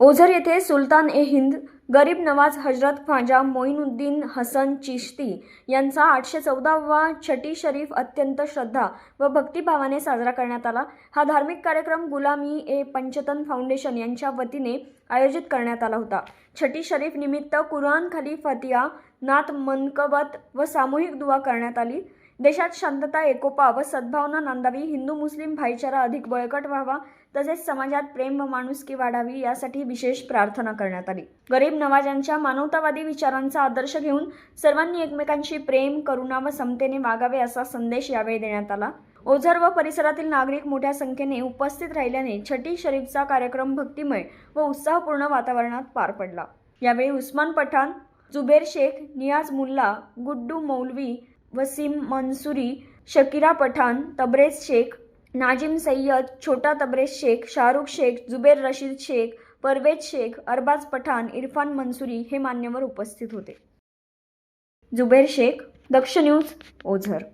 ओझर येथे सुलतान ए हिंद गरीब नवाज हजरत ख्वाजा मोईनुद्दीन हसन चिश्ती यांचा आठशे चौदावा छटी शरीफ अत्यंत श्रद्धा व भक्तिभावाने साजरा करण्यात आला. हा धार्मिक कार्यक्रम गुलामी ए पंचतन फाउंडेशन यांच्या वतीने आयोजित करण्यात आला होता. छटी शरीफ निमित्त कुरान खली फतिया नात मनकबत व सामूहिक दुवा करण्यात आली. देशात शांतता एकोपा व सद्भावना नांदावी हिंदू मुस्लिम भाईचारा अधिक बळकट व्हावा तसेच समाजात प्रेम व माणुसकी वाढावी यासाठी विशेष प्रार्थना करण्यात आली. गरीब नवाजांच्या मानवतावादी विचारांचा आदर्श घेऊन सर्वांनी एकमेकांशी प्रेम करुणा व समतेने वागावे असा संदेश यावेळी देण्यात आला. ओझर व परिसरातील नागरिक मोठ्या संख्येने उपस्थित राहिल्याने छटी शरीफचा कार्यक्रम भक्तिमय व उत्साहपूर्ण वातावरणात पार पडला. यावेळी उस्मान पठाण जुबेर शेख नियाज मुल्ला गुड्डू मौलवी वसीम मंसुरी शकीरा पठाण तबरेज शेख नाजिम सय्यद छोटा तबरेज शेख शाहरुख शेख जुबेर रशीद शेख परवेज शेख अरबाज पठाण इरफान मंसुरी हे मान्यवर उपस्थित होते. जुबेर शेख दक्ष न्यूज ओझर.